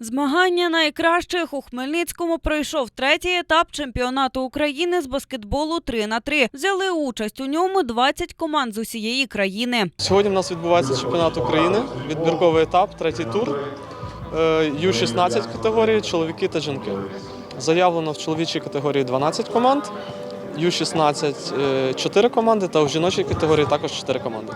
Змагання найкращих у Хмельницькому пройшов третій етап чемпіонату України з баскетболу 3 на 3 Взяли участь у ньому 20 команд з усієї країни. Сьогодні в нас відбувається чемпіонат України, відбірковий етап, третій тур. Е, Ю-16 категорії, чоловіки та жінки. Заявлено в чоловічій категорії 12 команд, Ю-16 4 команди та в жіночій категорії також 4 команди.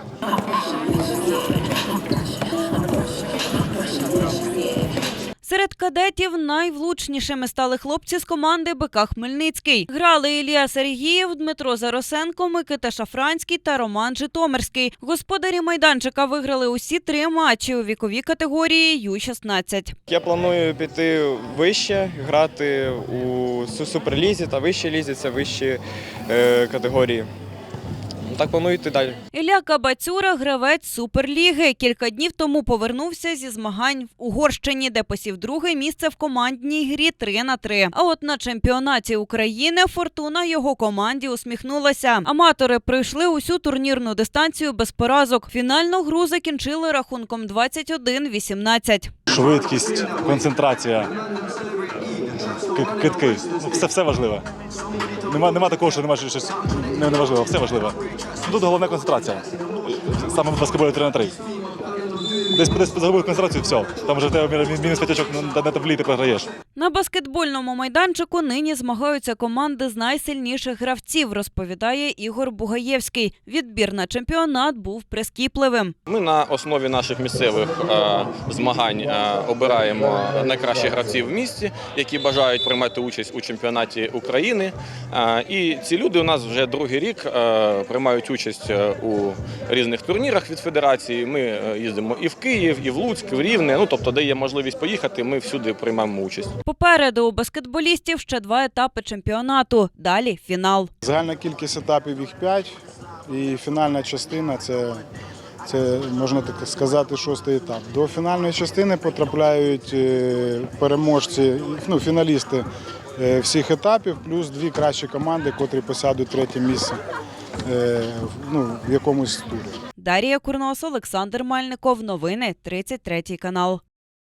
Серед кадетів найвлучнішими стали хлопці з команди БК Хмельницький. Грали Ілія Сергієв, Дмитро Заросенко, Микита Шафранський та Роман Житомирський. Господарі майданчика виграли усі три матчі у віковій категорії Ю-16. Я планую піти вище, грати у суперлізі та вищій лізі це вищі е, категорії. Ну, Так планую йти далі. Ілля Кабацюра – гравець Суперліги. Кілька днів тому повернувся зі змагань в Угорщині, де посів друге місце в командній грі 3 на 3 А от на чемпіонаті України Фортуна його команді усміхнулася. Аматори пройшли усю турнірну дистанцію без поразок. Фінальну гру закінчили рахунком 21-18. швидкість, концентрація, китки. Все, все важливе. Нема, нема такого, що немає щось не, важливо, все важливо. Тут головна концентрація. Саме в баскетболі 3 на 3. Десь, десь загубив концентрацію, все. Там вже в тебе мінус п'ятячок на, на таблі ти програєш. На баскетбольному майданчику нині змагаються команди з найсильніших гравців, розповідає Ігор Бугаєвський. Відбір на чемпіонат був прискіпливим. Ми на основі наших місцевих е, змагань е, обираємо найкращих гравців в місті, які бажають приймати участь у чемпіонаті України. Е, і ці люди у нас вже другий рік е, приймають участь е, у різних турнірах від федерації. Ми е, їздимо і в Київ, і в Луцьк, і в Рівне. Ну тобто, де є можливість поїхати, ми всюди приймаємо участь. Попереду у баскетболістів ще два етапи чемпіонату. Далі фінал. Загальна кількість етапів їх 5, і фінальна частина це, це можна так сказати, шостий етап. До фінальної частини потрапляють е, переможці, ну, фіналісти е, всіх етапів, плюс дві кращі команди, котрі посядуть третє місце е, в- ну, в якомусь турі. Дарія Курнос, Олександр Мальников. Новини 33 канал.